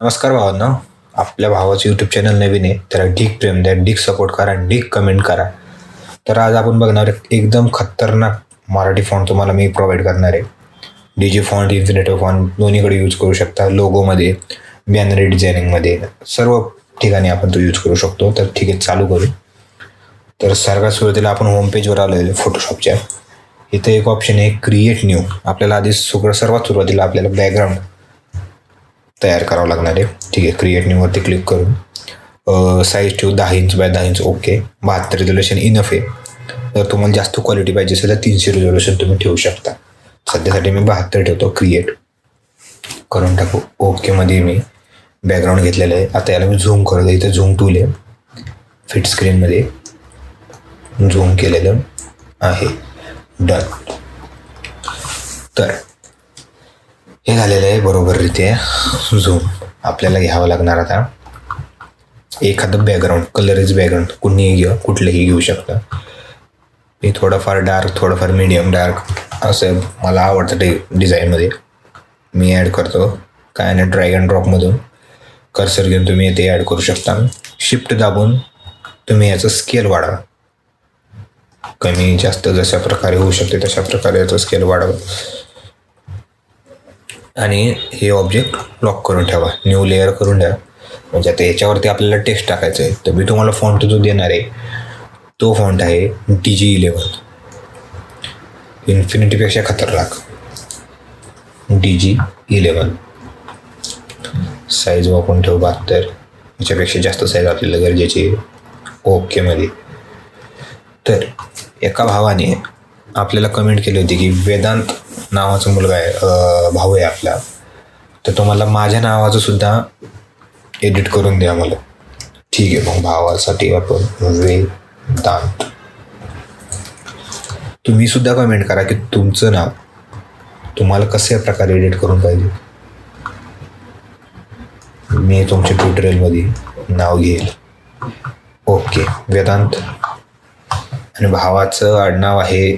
नमस्कार भावांना. आपल्या भावाचं यूट्यूब चॅनल नवीन आहे त्याला ढीक प्रेम द्या ढीक सपोर्ट करा ढीक कमेंट करा. तर आज आपण बघणार आहे एकदम खतरनाक मराठी फॉन्ट तुम्हाला मी प्रोव्हाइड करणार आहे. डी जे फॉन्ट इन्फिनेटो फॉन्ट दोन्हीकडे यूज करू शकता लोगोमध्ये बॅनरी डिझायनिंगमध्ये सर्व ठिकाणी आपण तो यूज करू शकतो. तर ठीक आहे चालू करू. तर सर्वात सुरुवातीला आपण होम पेजवर आलो आहे फोटोशॉपच्या इथे एक ऑप्शन आहे क्रिएट न्यू आपल्याला आधी सगळं सर्वात सुरुवातीला आपल्याला बॅकग्राऊंड तयार करावं लागणार आहे. ठीक आहे क्रिएट न्यूवरती क्लिक करून. साईज ठेवू दहा इंच बाय दहा इंच ओके बहात्तर रिझोल्युशन इनफ आहे. जर तुम्हाला जास्त क्वालिटी पाहिजे असेल तर तीनशे रिझोल्युशन तुम्ही ठेवू शकता. सध्यासाठी मी बहात्तर ठेवतो क्रिएट करून टाकू. ओकेमध्ये मी बॅकग्राऊंड घेतलेलं आहे. आता याला मी झूम करतो इथं झूम टूल आहे. फिट स्क्रीनमध्ये झूम केलेलं आहे. डन तर हे झालेलं आहे बरोबररित्या. झूम आपल्याला घ्यावं लागणार आता. एखादं बॅकग्राऊंड कलर इज बॅकग्राऊंड कुणीही घेऊ कुठलंही घेऊ शकतं. मी थोडंफार डार्क थोडंफार मीडियम डार्क असं मला आवडतं डि डिझाईनमध्ये मी ॲड करतो. काय नाही ड्रॅग अँड ड्रॉपमधून कर्सर घेऊन तुम्ही ते ॲड करू शकता. शिफ्ट दाबून तुम्ही याचं स्केल वाढवा. कमी जास्त जशा प्रकारे होऊ शकते तशा प्रकारे याचं स्केल वाढवा. आणि हे ऑब्जेक्ट लॉक करून ठेवा. न्यू लेअर करून ठेवा. म्हणजे आता याच्यावरती आपल्याला टेक्स्ट टाकायचं आहे. तर मी तुम्हाला फॉन्ट जो देणार आहे. तो फॉन्ट आहे डी जी इलेवन इन्फिनिटीपेक्षा खतरनाक. डी जी इलेवन साईज वापरून ठेवू बहात्तर. याच्यापेक्षा जास्त साईज आपल्याला गरजेची आहे. ओकेमध्ये तर एका भावाने आपल्याला कमेंट केली होती की वेदांत नावाचा मुलगा आहे भाऊ आहे आपला. तर तो मला माझ्या नावाचं सुद्धा एडिट करून द्या मला. ठीक आहे मग भावासाठी आपण वेदांत तुम्ही सुद्धा कमेंट करा की तुमचं नाव तुम्हाला कशा प्रकारे एडिट करून पाहिजे. मी तुमच्या ट्युटोरियलमध्ये नाव घेईल. ओके वेदांत. आणि भावाचं आडनाव आहे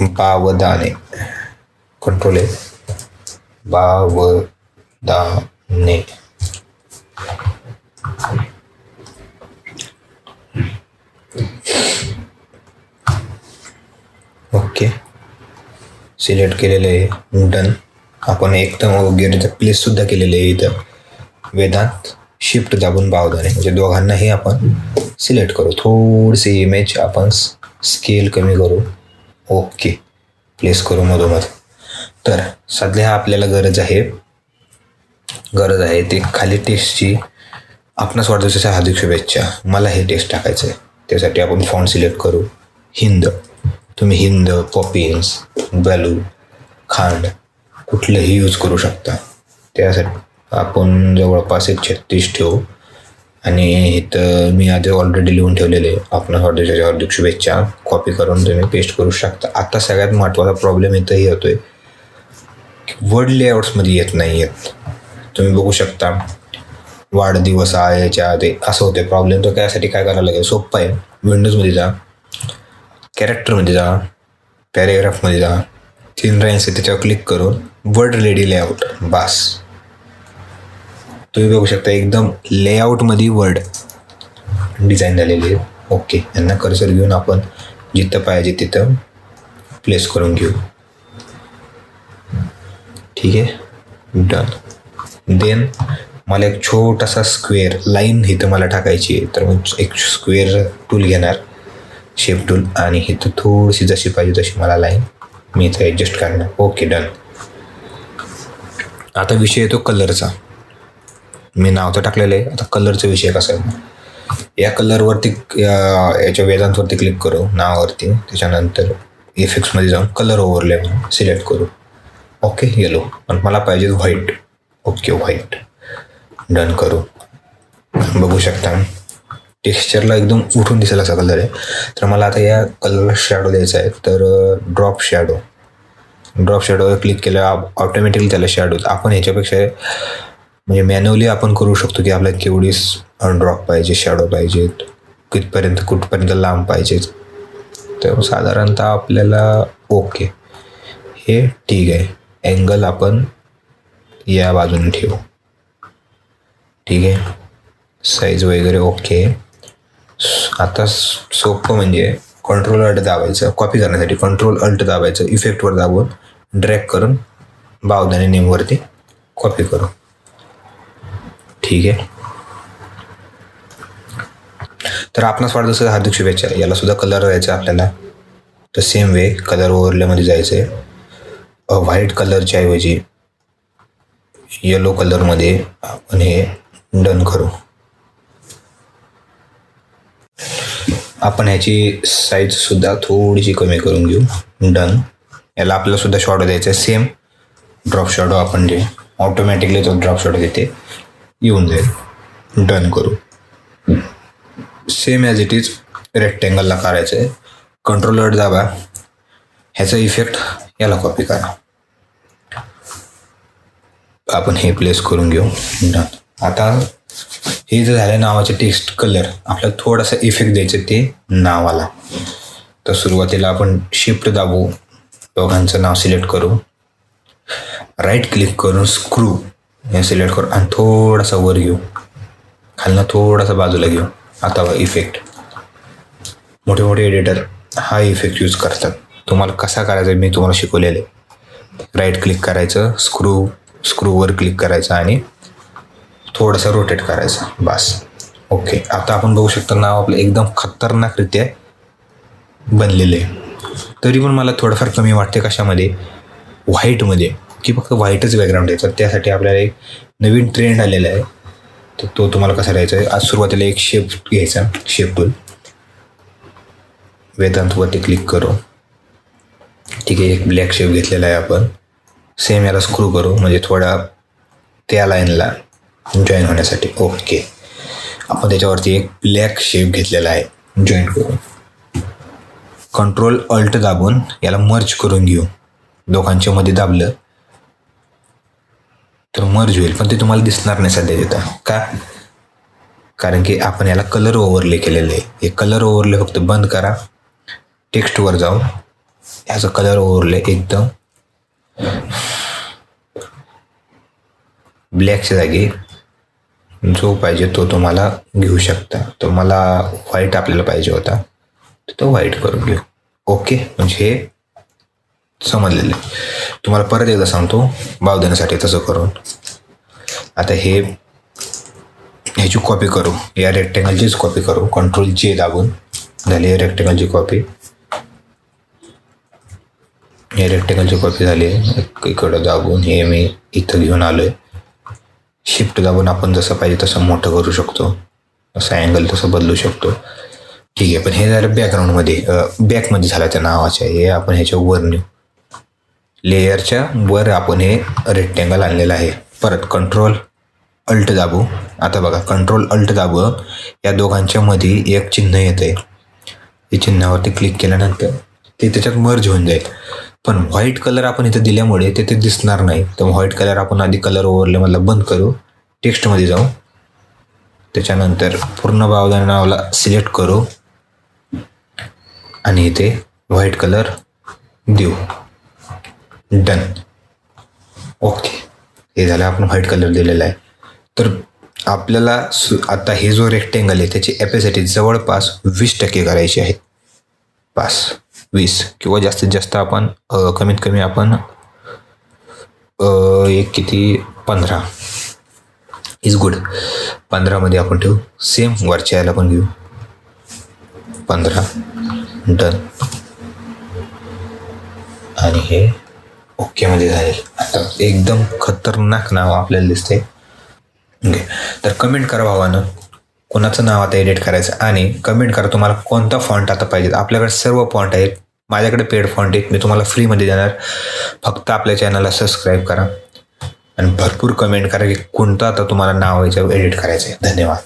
बावदाने. कंट्रोल आहे बावदाने. ओके सिलेक्ट केलेलं आहे. डन आपण एकदम वगैरे प्लेस सुद्धा केलेले आहे इथं. वेदांत शिफ्ट दाबून बावदाने. म्हणजे दोघांनाही आपण सिलेक्ट करू. थोडीशी इमेज आपण स्केल कमी करू. ओके. प्लेस करू मधोमध. तर सध्या आपल्याला गरज आहे. गरज आहे ते खाली टेस्टची आपणास वाढदिवसाच्या हार्दिक शुभेच्छा. मला हे टेस्ट टाकायचं आहे त्यासाठी आपण फॉन्ट सिलेक्ट करू. हिंद. तुम्ही हिंद पॉपिन्स बॅलू खांड कुठलंही यूज करू शकता. त्यासाठी आपण जवळपास एक छत्तीस ठेवू. आणि इथं मी आधी ऑलरेडी लिहून ठेवलेले आपण वाढदिवसाच्या हार्दिक शुभेच्छा. कॉपी करून तुम्ही पेस्ट करू शकता. आता सगळ्यात महत्त्वाचा प्रॉब्लेम इथंही होतोय वर्ड लेआउट्समध्ये येत नाही आहेत तुम्ही बघू शकता. वाढदिवस आहे याच्या ते असं होते प्रॉब्लेम तर त्यासाठी काय करायला लागेल? सोपं आहे. विंडोजमध्ये जा. कॅरेक्टरमध्ये जा. पॅरेग्राफमध्ये जा. तीन राईन्स आहे त्याच्यावर क्लिक करून वर्ड रेडी लेआउट बास. तुम्ही बघू शकता एकदम लेआउटमध्ये वर्ड डिझाईन झालेली आहे. ओके यांना कर्सर घेऊन आपण जिथं पाहिजे तिथं प्लेस करून घेऊ. ठीक आहे? डन देन मला एक छोटासा स्क्वेअर लाईन इथं मला टाकायची आहे. तर मग एक स्क्वेअर टूल घेणार. शेप टूल आणि इथं थोडीशी जशी पाहिजे तशी मला लाईन मी इथं ॲडजस्ट करणार. ओके डन आता विषय येतो कलरचा मी नाव तर टाकलेलं आहे. आता कलरचा विषय कसा आहे? या कलरवरती याच्या वेदांतवरती क्लिक करू नावावरती. त्याच्यानंतर इफेक्ट्समध्ये जाऊन कलर ओव्हरले म्हणून सिलेक्ट करू. ओके येलो पण मला पाहिजे व्हाईट ओके व्हाईट डन करू. बघू शकता. टेक्स्चरला एकदम उठून दिसेल असा कलर आहे. तर मला आता या कलरला शॅडो द्यायचा आहे. तर ड्रॉप शॅडो ड्रॉप शॅडोवर क्लिक केलं ऑटोमॅटिकली त्याला शॅडो आपण ह्याच्यापेक्षा म्हणजे मॅन्युअली आपण करू शकतो की आपल्याला केवढी अनड्रॉप पाहिजे शॅडो पाहिजेत कितपर्यंत कुठपर्यंत लांब पाहिजेत तर साधारणतः आपल्याला ओके हे ठीक आहे. अँगल आपण या बाजूने ठेवू. ठीक आहे? साईज वगैरे ओके आता सोपं म्हणजे कंट्रोल अल्ट दाबायचं. कॉपी करण्यासाठी कंट्रोल अल्ट दाबायचं. इफेक्टवर दाबून ड्रॅग करून बावदाने नेमवरती कॉपी करू. ठीक आहे. तर आपणास वाटत असेल हार्दिक शुभेच्छा. याला सुद्धा कलर द्यायचा आपल्याला. तर सेम वे कलर ओव्हरलेमध्ये जायचं आहे व्हाईट कलरच्या ऐवजी येलो कलरमध्ये आपण हे डन करू. आपण ह्याची साईज सुद्धा थोडीशी कमी करून घेऊ. डन याला आपल्याला सुद्धा शॉर्ट द्यायचा आहे. सेम ड्रॉप शॉर्ट आपण जे ऑटोमॅटिकली तो ड्रॉप शॉर्ट देते. येऊन जाईल. डन करू. सेम ॲज इट इज रेक्टँगलला काढायचं आहे. कंट्रोलर दाबा. ह्याचा इफेक्ट याला कॉपी करा. आपण हे प्लेस करून घेऊ. डन आता हे जे झालं नावाचे टेक्स्ट कलर आपल्याला थोडासा इफेक्ट द्यायचं ते नावाला. तर सुरुवातीला आपण शिफ्ट दाबू. दोघांचं नाव सिलेक्ट करू. राईट क्लिक करून स्क्रू हे सिलेक्ट करू आणि थोडासा वर घेऊ खालनं थोडासा बाजूला घेऊ आता इफेक्ट मोठे मोठे एडिटर हा इफेक्ट यूज करतात. तुम्हाला कसा करायचा मी तुम्हाला शिकवलेले राईट क्लिक करायचं स्क्रू स्क्रूवर क्लिक करायचं आणि थोडंसं रोटेट करायचं. बस. ओके आता आपण बघू शकतो नाव आपलं एकदम खतरनाकरित्या बनलेलं आहे. तरी पण मला थोडंफार कमी वाटते कशामध्ये? व्हाईटमध्ये की फक्त व्हाईटच बॅकग्राऊंड द्यायचं त्यासाठी आपल्याला एक नवीन ट्रेंड आलेला आहे. तर तो तुम्हाला कसा द्यायचा आहे? आज सुरुवातीला एक शेप घ्यायचा. शेप टूल वेदांतवरती क्लिक करू. ठीक आहे एक ब्लॅक शेप घेतलेला आहे आपण. सेम याला स्क्रू करू. म्हणजे थोडा त्या लाईनला जॉईन होण्यासाठी. ओके आपण त्याच्यावरती एक ब्लॅक शेप घेतलेला आहे. जॉईन करू. कंट्रोल अल्ट दाबून याला मर्ज करून घेऊ. दोघांच्या मध्ये दाबलं. तर मर्ज होईल पण ते तुम्हाला दिसणार नाही सध्या तिथं. का? कारण की आपण याला कलर ओव्हरले केलेलं आहे. हे कलर ओव्हरले फक्त बंद करा. टेक्स्टवर जाऊन ह्याचं कलर ओव्हरले एकदम ब्लॅकच्या जागी जो पाहिजे तो तुम्हाला घेऊ शकता. तर मला व्हाईट आपल्याला पाहिजे होता. तर तो व्हाईट करून घेऊ. ओके म्हणजे हे समजलेलं आहे. तुम्हाला परत एकदा सांगतो भाव देण्यासाठी तसं करून. आता हे ह्याची कॉपी करू. या रेक्टँगलचीच कॉपी करू. कंट्रोल जे दाबून. झाली आहे रेक्टँगलची कॉपी हे रेक्टँगलची कॉपी झाली आहे. इकडं दाबून हे मी इथं घेऊन आलो आहे शिफ्ट दाबून आपण जसं पाहिजे तसं मोठं करू शकतो. असं अँगल तसं बदलू शकतो. ठीक आहे पण हे झालं बॅकग्राऊंडमध्ये बॅकमध्ये झालं त्या नावाच्या. हे आपण ह्याच्या वर नेऊ लेयरच्या वर आपण हे रेक्टँगल आणलेलं आहे. परत कंट्रोल अल्ट दाबू. आता बघा कंट्रोल अल्ट दाबू या दोघांच्या मध्ये एक चिन्ह येतं आहे या चिन्हावरती क्लिक केल्यानंतर ते त्याच्यात मर्ज होऊन जाईल. पण व्हाईट कलर आपण इथं दिल्यामुळे ते ते दिसणार नाही. तर व्हाईट कलर आपण आधी कलर ओव्हरले मला बंद करू. टेक्स्टमध्ये जाऊ. त्याच्यानंतर पूर्ण बावदा नावाला सिलेक्ट करू. आणि इथे व्हाईट कलर देऊ. डन ओके हे झालं आपण व्हाईट कलर दिलेला आहे. तर आपल्याला सु आता हे जो रेक्टेंगल आहे त्याची ॲपॅसिटी जवळपास वीस टक्के करायची आहे. पास वीस किंवा जास्तीत जास्त आपण कमीत कमी आपण एक किती? पंधरा. इज गुड पंधरामध्ये आपण ठेवू. सेम वरच्या याला पण घेऊ. पंधरा. डन आणि हे ओकेमध्ये झाले आता एकदम खतरनाक नाव आपल्याला दिसते ओके. तर कमेंट करा भावानं. कोणाचं नाव आता एडिट करायचं? आणि कमेंट करा तुम्हाला कोणता फॉन्ट आता पाहिजे. आपल्याकडे सर्व फॉन्ट आहेत. माझ्याकडे पेड फॉन्ट आहेत. मी तुम्हाला फ्रीमध्ये देणार. फक्त आपल्या चॅनलला सबस्क्राईब करा. आणि भरपूर कमेंट करा की कोणतं आता तुम्हाला नाव याच्यावर एडिट करायचं आहे धन्यवाद.